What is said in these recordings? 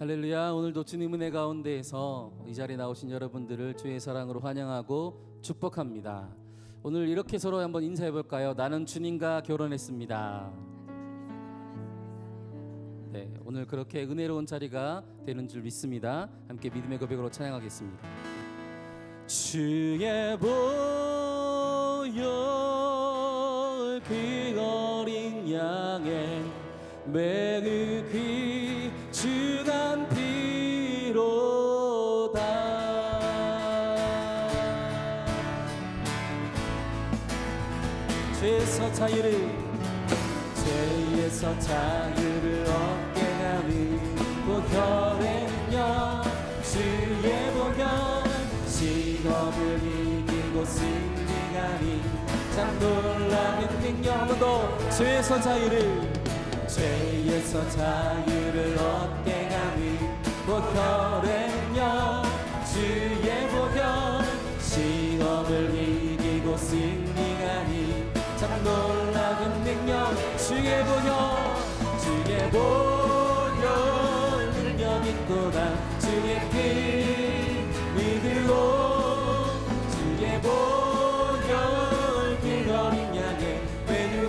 할렐루야 오늘도 주님 은혜 가운데에서 이 자리에 나오신 여러분들을 주의 사랑으로 환영하고 축복합니다. 오늘 이렇게 서로 한번 인사해 볼까요? 나는 주님과 결혼했습니다. 네 오늘 그렇게 은혜로운 자리가 되는 줄 믿습니다. 함께 믿음의 고백으로 찬양하겠습니다. 주의 보혈 그 어린 양의 매그 귀중한 죄에서 자유를 죄에서 자유를 얻게 하는 보혈은요 주의 보혈 시험을 이기고 승리하니 참 놀라운 능력으로 죄에서 자유를 죄에서 자유를 얻게 하는 보혈은요 주의 보혈 시험을 보혈 능력 있도다 주의 피 믿으고 주의 보혈 그 어린 양의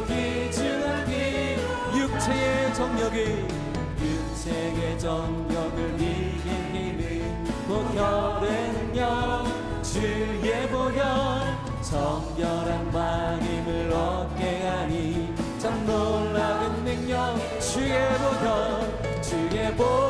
귀중한 피 육체의 정력을 육체의 정력을 이긴 힘은 보혈은요 주의 보혈 정결한 마음 주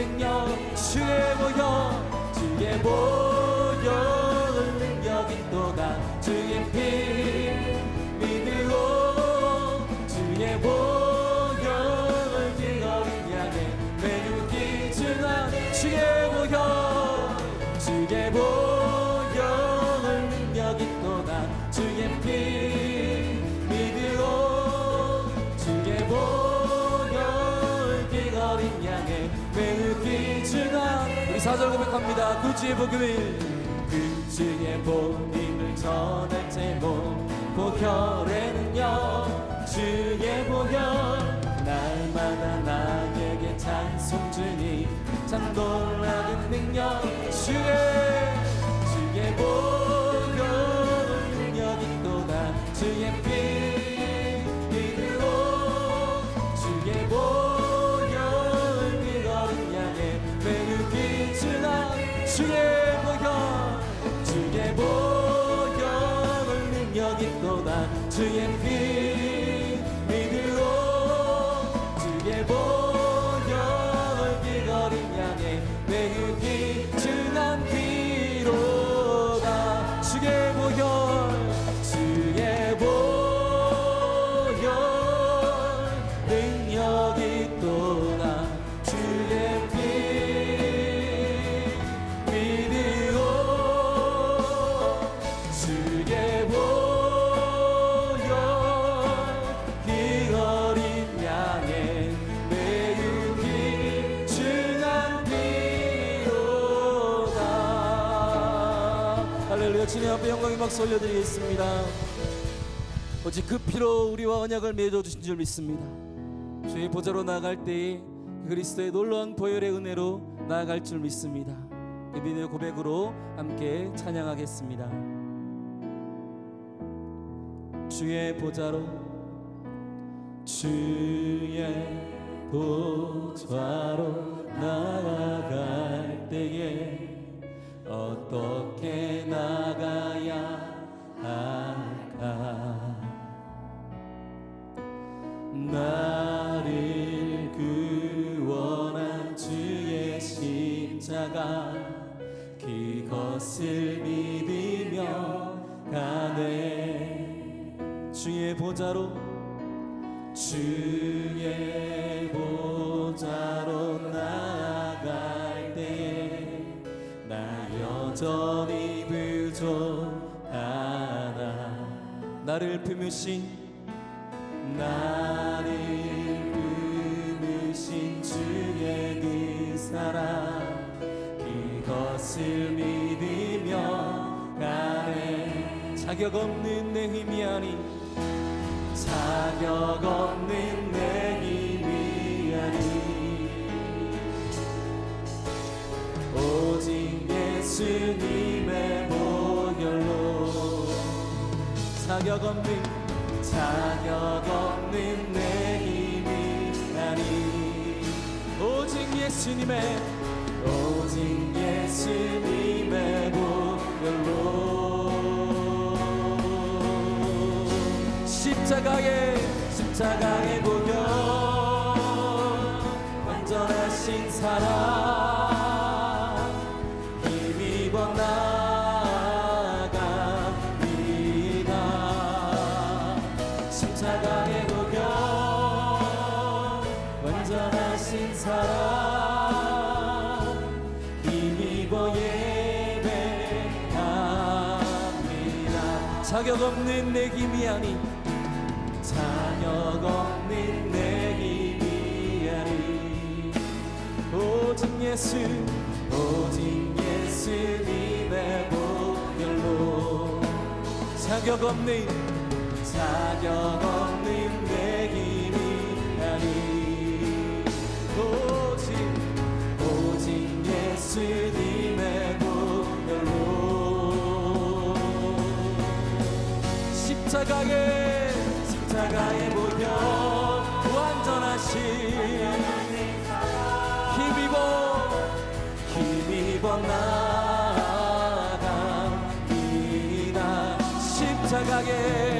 능력 주의 보혈 주의 보혈 능력 있도다 주의 피 고백합니다. 그 주의 복음을 그 주의 복음을 전할 제목 보혈에는요 주의 보혈. 날마다 나에게 찬송 주니 참 놀라운 능력 주의 주의 보 있도 앞에 영광의 박수 올려드리겠습니다. 오직 그 피로 우리와 언약을 맺어주신 줄 믿습니다. 주의 보좌로 나아갈 때에 그리스도의 놀라운 보혈의 은혜로 나아갈 줄 믿습니다. 예비의 고백으로 함께 찬양하겠습니다. 주의 보좌로 주의 보좌로 나아갈 때에 어떻게 나가야 할까? 나를 구원한 주의 십자가 그것을 믿으며 가네. 주의 보좌로 주의 보좌로 여전히 부족하다 나를 품으신 나를 품으신 주의 그 사랑 그것을 믿으며 가네 자격 없는 내 힘이 아닌 자격 없는 내 예수님의 보혈로 자격 없는 자격 없는 내 힘이 아닌 오직 예수님의 오직 예수님의 보혈로 십자가의 십자가의 보혈 완전하신 사랑 자격 없는 내 힘이 아닌 자격 없는 내 힘이 아닌 오직 예수 오직 예수님의 보혈로. 자격 없는 자격 없는 내 힘이 아닌 오직 오직 예수님의 보혈로. 십자가의 십자가의 보혈 완전하신 힘입어 힘입어 나 하신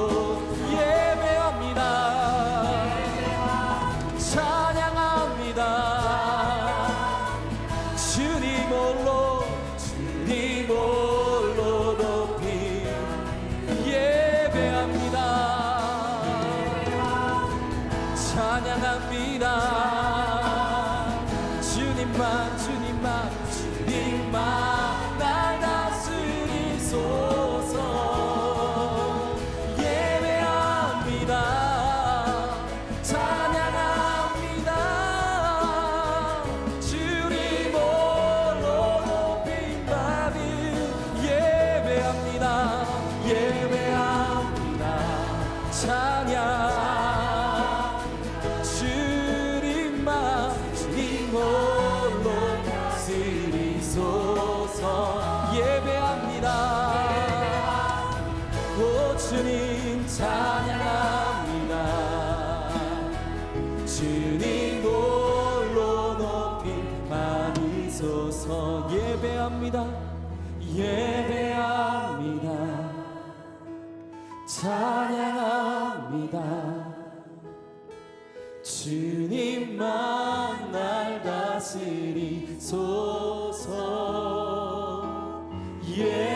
찬양 주님만 주님 홀로 쓰리소서? 예배합니다. 오 주님 찬양합니다. 주님 홀로 높이 받으소서. 예배합니다. 예배합니다 찬양합니다. 주님만 날 다스리소서. 예